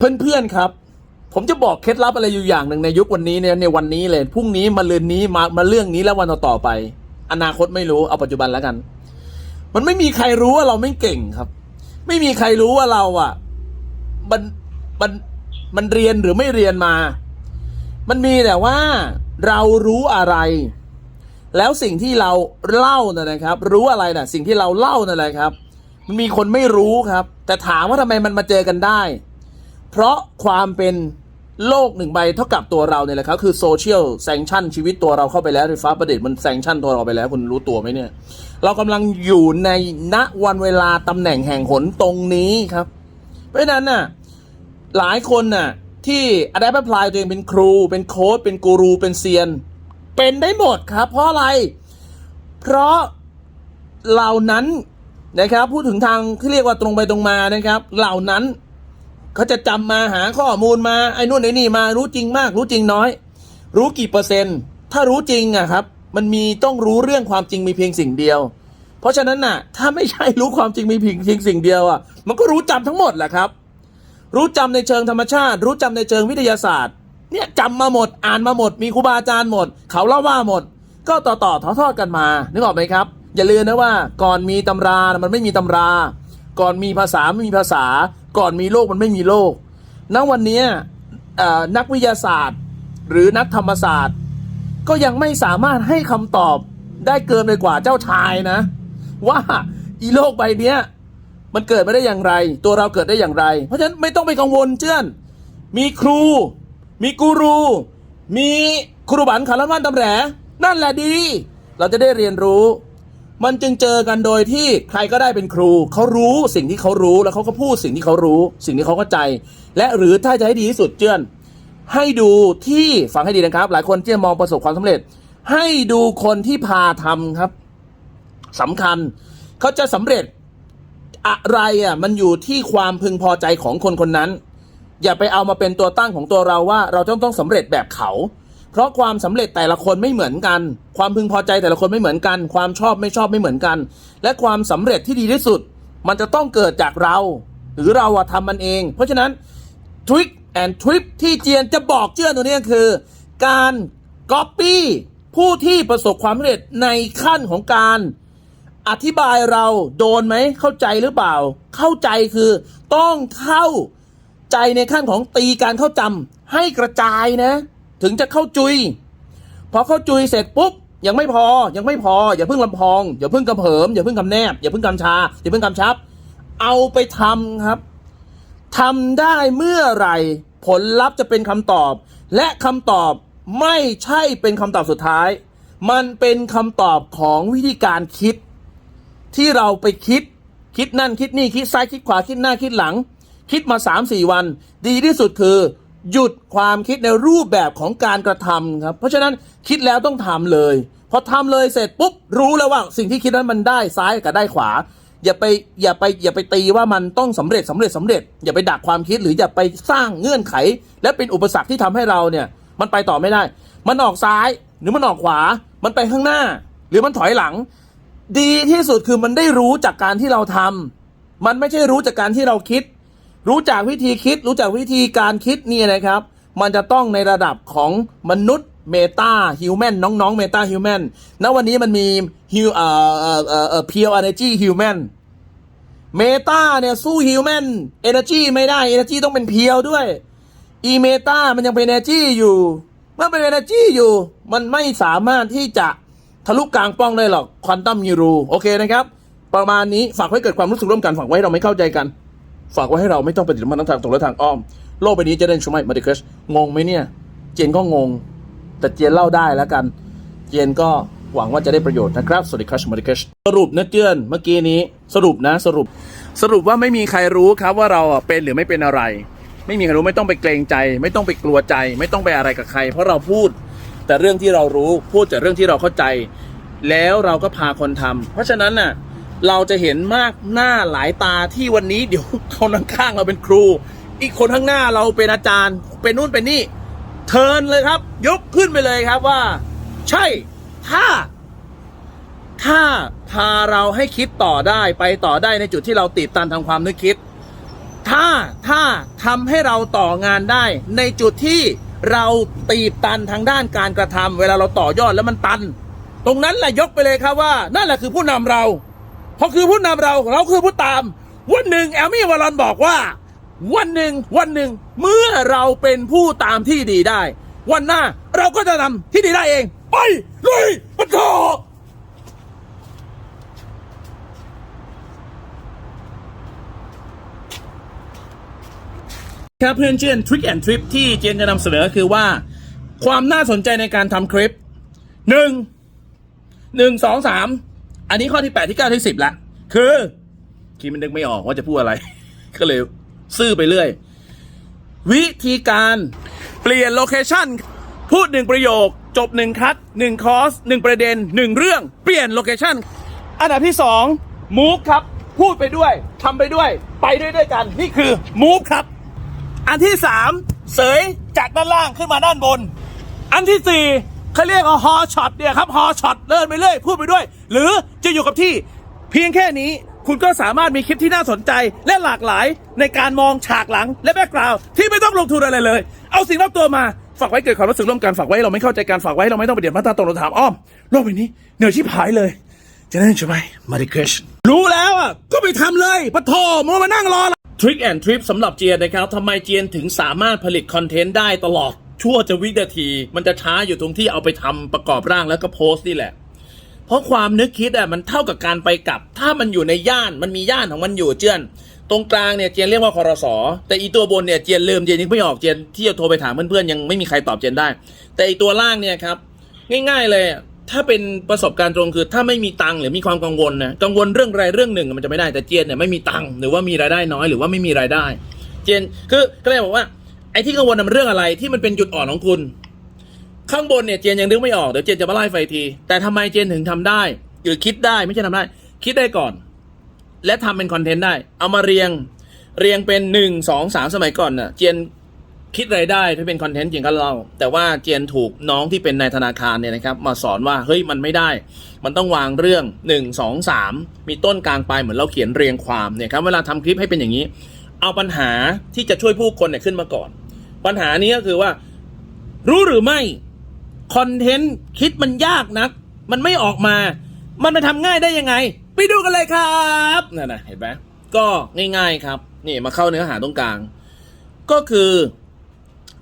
เพื่อนๆครับ ผมจะบอกเคล็ดลับอะไรอยู่อย่างหนึ่งในยุควันนี้เนี่ยในวันนี้เลยพรุ่งนี้มาเรือนนี้มามาเรื่องนี้แล้ววันต่อไป อนาคตไม่รู้เอาปัจจุบันแล้วกัน มันไม่มีใครรู้ว่าเราไม่เก่งครับ ไม่มีใครรู้ว่าเราอะมันมันมันเรียนหรือไม่เรียนมา มันมีแต่ว่าเรารู้อะไร แล้วสิ่งที่เราเล่านะนะครับ รู้อะไรนะสิ่งที่เราเล่านั่นแหละครับ มันมีคนไม่รู้ครับ แต่ถามว่าทำไมมันมาเจอกันได้ เพราะความเป็นโลกหนึ่งใบเท่ากับตัวเราเนี่ยแหละครับ คือโซเชียลแซงชั่นชีวิตตัวเราเข้าไปแล้วไฟฟ้าประดิษฐ์มันแซงชั่นตัวเราไปแล้ว คุณรู้ตัวไหมเนี่ย เรากำลังอยู่ในณวันเวลาตำแหน่งแห่งหนตรงนี้ครับ เพราะฉะนั้นน่ะหลายคนน่ะที่อ d ด p พลายตัวเองเป็นครู เป็นโค้ชเป็นกูรู เป็นเซียน เป็นได้หมดครับ เพราะอะไร เพราะเหล่านั้นนะครับ พูดถึงทางที่เรียกว่าตรงไปตรงมานะครับ เหล่านั้น เขาจะจำมาหาข้อมูลมาไอ้นู่นไอ้นี่มารู้จริงมาก รู้จริงน้อย รู้กี่เปอร์เซ็นต์ ถ้ารู้จริงอะครับ มันมีต้องรู้เรื่องความจริงมีเพียงสิ่งเดียว เพราะฉะนั้นน่ะ ถ้าไม่ใช่รู้ความจริงมีเพียงเพียงสิ่งเดียวอะมันก็รู้จำทั้งหมดแหละครับ รู้จำในเชิงธรรมชาติ รู้จำในเชิงวิทยาศาสตร์ เนี่ยจำมาหมดอ่านมาหมด มีครูบาอาจารย์หมด เขาเล่าว่าหมด ก็ต่อต่อทอทอดกันมานึกออกไหมครับ อย่าลืมนะว่าก่อนมีตำรามันไม่มีตำราก่อนมีภาษาไม่มีภาษา ก่อนมีโลกมันไม่มีโลกณวันนี้นักวิทยาศาสตร์ หรือนักธรรมศาสตร์ ก็ยังไม่สามารถให้คำตอบได้เกินไปกว่าเจ้าชายนะ ว่าอีโลกใบนี้มันเกิดมาได้อย่างไร ตัวเราเกิดได้อย่างไร เพราะฉะนั้นไม่ต้องไปกังวลเจื้อน มีครู มีกูรู มีครูบันคารวันตำแหนนั่นแหละดี เราจะได้เรียนรู้ มันจึงเจอกันโดยที่ใครก็ได้เป็นครูเขารู้สิ่งที่เขารู้แล้วเขาก็พูดสิ่งที่เขารู้ สิ่งที่เขาเข้าใจ และหรือถ้าจะให้ดีที่สุดเจือน ให้ดูที่ฟังให้ดีนะครับ หลายคนที่จะมองประสบความสำเร็จ ให้ดูคนที่พาทำครับสำคัญเขาจะสำเร็จอะไรอะมันอยู่ที่ความพึงพอใจของคนคนนั้น อย่าไปเอามาเป็นตัวตั้งของตัวเราว่า เราต้องต้องสำเร็จแบบเขา ราะความสำเร็จแต่ละคนไม่เหมือนกัน ความพึงพอใจแต่ละคนไม่เหมือนกัน ความชอบไม่ชอบไม่เหมือนกัน และความสำเร็จที่ดีที่สุด มันจะต้องเกิดจากเรา หรือเราอะทำมันเอง เพราะฉะนั้นทริคแอนทริปที่เจียนจะบอกเจื้อตัวนี้คือ การก๊อปปี้ผู้ที่ประสบความสำเร็จในขั้นของการอธิบายเราโดนไหมเข้าใจหรือเปล่า เข้าใจคือต้องเข้าใจในขั้นของตีการเข้าจำให้กระจายนะ ถึงจะเข้าจุย พอเข้าจุยเสร็จปุ๊บยังไม่พอยังไม่พอ อย่าเพิ่งลำพอง อย่าเพิ่งกำเหิมอย่าเพิ่งกำแนบ อย่าเพิ่งกำชา อย่าเพิ่งกำชับ เอาไปทำครับทำได้เมื่อไหร่ผลลัพธ์จะเป็นคำตอบ และคำตอบไม่ใช่เป็นคำตอบสุดท้าย มันเป็นคำตอบของวิธีการคิด ที่เราไปคิด คิดนั่นคิดนี่คิดซ้ายคิดขวาคิดหน้าคิดหลัง คิดมา3าสี่วัน ดีที่สุดคือ หยุดความคิดในรูปแบบของการกระทำครับ เพราะฉะนั้นคิดแล้วต้องทำเลย พอทำเลยเสร็จปุ๊บรู้แล้วว่าสิ่งที่คิดนั้นมันได้ซ้ายกับได้ขวา อย่าไปอย่าไปอย่าไปตีว่ามันต้องสำเร็จสำเร็จสำเร็จ อย่าไปดักความคิดหรืออย่าไปสร้างเงื่อนไข และเป็นอุปสรรคที่ทำให้เราเนี่ย มันไปต่อไม่ได้ มันออกซ้ายหรือมันออกขวา มันไปข้างหน้า หรือมันถอยหลัง ดีที่สุดคือมันได้รู้จากการที่เราทำมันไม่ใช่รู้จากการที่เราคิด รู้จากวิธีคิด รู้จากวิธีการคิดเนี่ยนะครับ มันจะต้องในระดับของมนุษย์เมตาฮิวแมนน้องๆเมตาฮิวแมนณวันนี้มันมีฮิวเอ่อเอ่อเอ่อเอ่อเพียวเอเนจีฮิวแมนเมตาเนี่ยสู้ฮิวแมนเอเนจีไม่ได้เอเนจีต้องเป็นเพียวด้วยอีเมตามันยังเป็น energy อยู่ เมื่อเป็น energy อยู่ มันไม่สามารถที่จะทะลุกลางป้องได้หรอกควอนตัมยูรูโอเคนะครับ ประมาณนี้ฝากไว้เกิดความรู้สึกร่วมกันฝากไว้ให้เราไม่เข้าใจกัน ฝากไว้ให้เราไม่ต้องปฏิบัติมันทั้งทางตรงและทางอ้อม โลกใบนี้จะเดินชุมไมมาดิครชงงไหมเนี่ย เจนก็งง แต่เจนเล่าได้แล้วกัน เจนก็หวังว่าจะได้ประโยชน์นะครับ สวัสดีครับมาดิครชสรุปนะเจือนเมื่อกี้นี้สรุปนะสรุป สรุปว่าไม่มีใครรู้ครับว่าเราเป็นหรือไม่เป็นอะไร ไม่มีใครรู้ไม่ต้องไปเกรงใจ ไม่ต้องไปกลัวใจ ไม่ต้องไปอะไรกับใคร เพราะเราพูด แต่เรื่องที่เรารู้พูดแต่เรื่องที่เราเข้าใจ แล้วเราก็พาคนทำเพราะฉะนั้นน่ะ เราจะเห็นมากหน้าหลายตาที่วันนี้เดี๋ยวคนข้างเราเป็นครู อีกคนข้างหน้าเราเป็นอาจารย์ เป็นนู่นเป็นนี่ เทินเลยครับ ยกขึ้นไปเลยครับว่า ใช่ถ้า ถ้าพาเราให้คิดต่อได้ไปต่อได้ในจุดที่เราติดตันทางความนึกคิด ถ้าถ้าทำให้เราต่องานได้ ในจุดที่เราตีบตันทางด้านการกระทำเวลาเราต่อยอดแล้วมันตัน ตรงนั้นแหละยกไปเลยครับว่า นั่นแหละคือผู้นำเรา เพราะคือผู้นำเราเราคือผู้ตาม วันหนึ่งแอลมี่วารอนบอกว่า วันหนึ่งวันหนึ่งเมื่อเราเป็นผู้ตามที่ดีได้ วันหน้าเราก็จะนำที่ดีได้เอง ไปลุยปะโถครับเพื่อนเชื่อนทริคแอนทริปที่เจนจะนำเสนอคือว่า ความน่าสนใจในการทำคลิปหนึ่งหนึ่งสองสาม อันนี้ข้อที่แปดที่เก้าที่สิบละคือคิดมันนึกไม่ออกว่าจะพูดอะไร ก็เลยซื่อไปเรื่อย วิธีการเปลี่ยนโลเคชันพูดหนึ่งประโยค จบหนึ่งคัดหนึ่งคอร์สหนึ่งประเด็นหนึ่งเรื่อง เปลี่ยนโลเคชันอันดับที่สองมูฟครับ พูดไปด้วยทำไปด้วย ไปด้วยด้วยกัน นี่คือมูฟครับ อันที่สามเสยจากด้านล่างขึ้นมาด้านบน อันที่สี่ เขาเรียกว่าฮอช็อตเนี่ยครับฮอช็อตเดินไปเรื่อยพูดไปด้วย หรือจะอยู่กับที่เพียงแค่นี้คุณก็สามารถมีคลิปที่น่าสนใจ และหลากหลายในการมองฉากหลังและแบ็กกราวด์ที่ไม่ต้องลงทุนอะไรเลย เอาสิ่งรอบตัวมาฝากไว้เกิดความรู้สึกร่วมกันฝากไว้เราไม่เข้าใจกันฝากไว้เราไม่ต้องไปเดือดร้อนตาตรงเราถามอ้อมโลกใบนี้เหนื่อยชิบหายเลยจะนั่นใช่ไหมมาดิเคชรู้แล้วอะก็ไปทำเลยปะโทมัวมานั่งรอทริคแอนทริปสำหรับเจียนนะครับทำไมเจียนถึงสามารถผลิตคอนเทนต์ได้ตลอด ชั่วจะวินาที มันจะช้าอยู่ตรงที่เอาไปทำประกอบร่างแล้วก็โพสต์นี่แหละ เพราะความนึกคิดอะมันเท่ากับการไปกลับ ถ้ามันอยู่ในย่านมันมีย่านของมันอยู่เจือนตรงกลางเนี่ยเจียนเรียกว่าคอรสอแต่อีตัวบนเนี่ยเจียนลืมเจียนยังไม่ออกเจียนที่จะโทรไปถามเพื่อนๆยังไม่มีใครตอบเจียนได้ แต่อีตัวล่างเนี่ยครับง่าย ๆเลยถ้าเป็นประสบการณ์ตรงคือ ถ้าไม่มีตังค์หรือมีความกังวลนะกังวลเรื่องใดเรื่องหนึ่งมันจะไม่ได้แต่เจียนเนี่ยไม่มีตังค์หรือว่ามีรายได้น้อยหรือว่าไม่มีรายได้ เจียนคือก็เลยบอกว่า อ้ที่กังวลมันเรื่องอะไรที่มันเป็นจุดอ่อนของคุณ ข้างบนเนี่ยเจนยังนึกไม่ออกเดี๋ยวเจนจะมาไล่ไฟที แต่ทำไมเจนถึงทำได้หรือคิดได้ไม่ใช่ทำได้ คิดได้ก่อน และทำเป็นคอนเทนต์ได้ เอามาเรียงเรียงเป็นหนึ่งสองสามสมัยก่อนน่ะ เจนคิดรายได้ที่เป็นคอนเทนต์จริงก็เล่า แต่ว่าเจนถูกน้องที่เป็นนายธนาคารเนี่ยนะครับ มาสอนว่าเฮ้ยมันไม่ได้ มันต้องวางเรื่องหนึ่งสองสามมีต้นกลางปลายเหมือนเราเขียนเรียงความเนี่ยครับเวลาทำคลิปให้เป็นอย่างนี้ เอาปัญหาที่จะช่วยผู้คนเนี่ยขึ้นมาก่อน ปัญหานี้ก็คือว่า รู้หรือไม่คอนเทนต์คิดมันยากนัก มันไม่ออกมา มันมาทำง่ายได้ยังไง ไปดูกันเลยครับนั่นนะเห็นไหมก็ง่าย ๆครับ นี่มาเข้าเนื้อหาตรงกลาง ก็คือ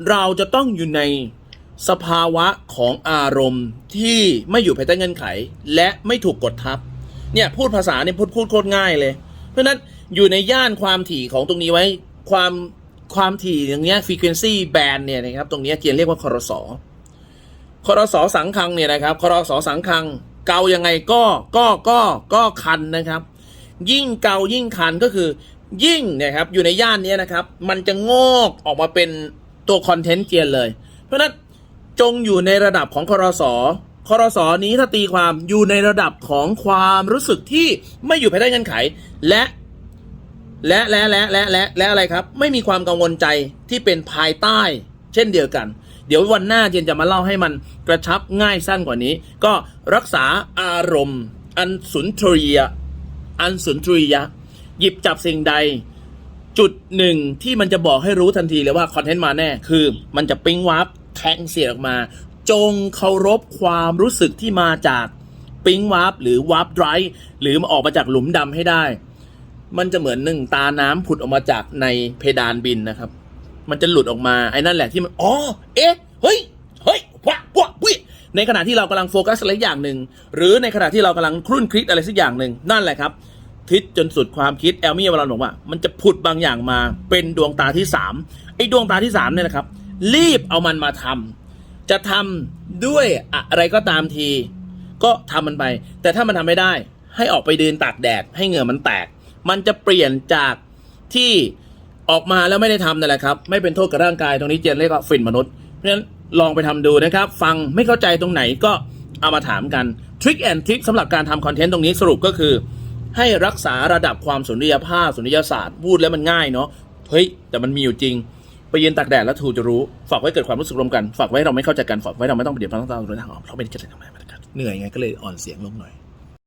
เราจะต้องอยู่ในสภาวะของอารมณ์ที่ไม่อยู่ภายใต้เงื่อนไข และไม่ถูกกดทับ เนี่ยพูดภาษาเนี่ยพูดพูดโคตรง่ายเลย เพราะฉะนั้นอยู่ในย่านความถี่ของตรงนี้ไว้ ความ ความถี่อย่างเงี้ย frequency band เนี่ยนะครับตรงนี้เจียนเรียกว่าคอรสอคอรสอสังคังเนี่ยนะครับคอรสอสังคัง เกายังไงก็ก็ก็ก็คันนะครับ ยิ่งเกายิ่งคันก็คือยิ่งนี่ยครับอยู่ในย่านนี้นะครับ มันจะงอกออกมาเป็นตัวคอนเทนต์เกียนเลย เพราะนั้นจงอยู่ในระดับของคอรสอคอรสอนี้ถ้าตีความอยู่ในระดับของความรู้สึกที่ไม่อยู่ภายใต้เงื่อนไข และ และและและและและและอะไรครับ ไม่มีความกังวลใจที่เป็นภายใต้ เช่นเดียวกัน เดี๋ยววันหน้าเจนจะมาเล่าให้มันกระชับง่ายสั้นกว่านี้ ก็รักษาอารมณ์ อันสุนทรียอันสุนทรียะหยิบจับสิ่งใด จุดหนึ่งที่มันจะบอกให้รู้ทันทีเลยว่าคอนเทนต์มาแน่คือ มันจะปิ้งวับแทงเสียออกมา จงเคารพความรู้สึกที่มาจากปิ้งวับหรือวับไดรฟ์หรือมาออกมาจากหลุมดำให้ได้ มันจะเหมือนหนึ่งตาน้ำผุดออกมาจากในเพดานบินนะครับ มันจะหลุดออกมาไอ้นั่นแหละที่มันอ๋อเอ๊ะเฮ้ยเฮ้ยว้าว้าวิในขณะที่เรากำลังโฟกัสอะไรอย่างหนึ่งหรือในขณะที่เรากำลังครุ่นคิดอะไรสักอย่างหนึ่งนั่นแหละครับคิดจนสุดความคิดแอลมี่วาลานบอกว่า มันจะผุดบางอย่างมาเป็นดวงตาที่สามไอ้ดวงตาที่สามเนี่ยนะครับ รีบเอามันมาทำจะทำด้วยอะไรก็ตามที ก็ทำมันไป แต่ถ้ามันทำไม่ได้ ให้ออกไปเดินตากแดดให้เหงื่อมันแตก มันจะเปลี่ยนจากที่ออกมาแล้วไม่ได้ทำนั่นแหละครับ ไม่เป็นโทษกับร่างกายตรงนี้เจนเรียกว่าฝิ่นมนุษย์ เพราะฉะนั้นลองไปทำดูนะครับ ฟังไม่เข้าใจตรงไหนก็เอามาถามกันทริคแอนทริคสำหรับการทำคอนเทนต์ตรงนี้สรุปก็คือ ให้รักษาระดับความสุนทรียภาพสุนทรียศาสตร์พูดแล้วมันง่ายเนาะเฮ้ย แต่มันมีอยู่จริง ไปยืนตากแดดแล้วทูจะรู้ ฝากไว้เกิดความรู้สึกรวมกัน ฝากไว้เราไม่เข้าใจกัน ฝากไว้เราไม่ต้องไปเดือดร้อนต้องตาเราไม่ได้ทางออกเราไม่ได้เกิดอะไรทำไมเหนื่อยไงก็เลยอ่อนเสียงลงหน่อย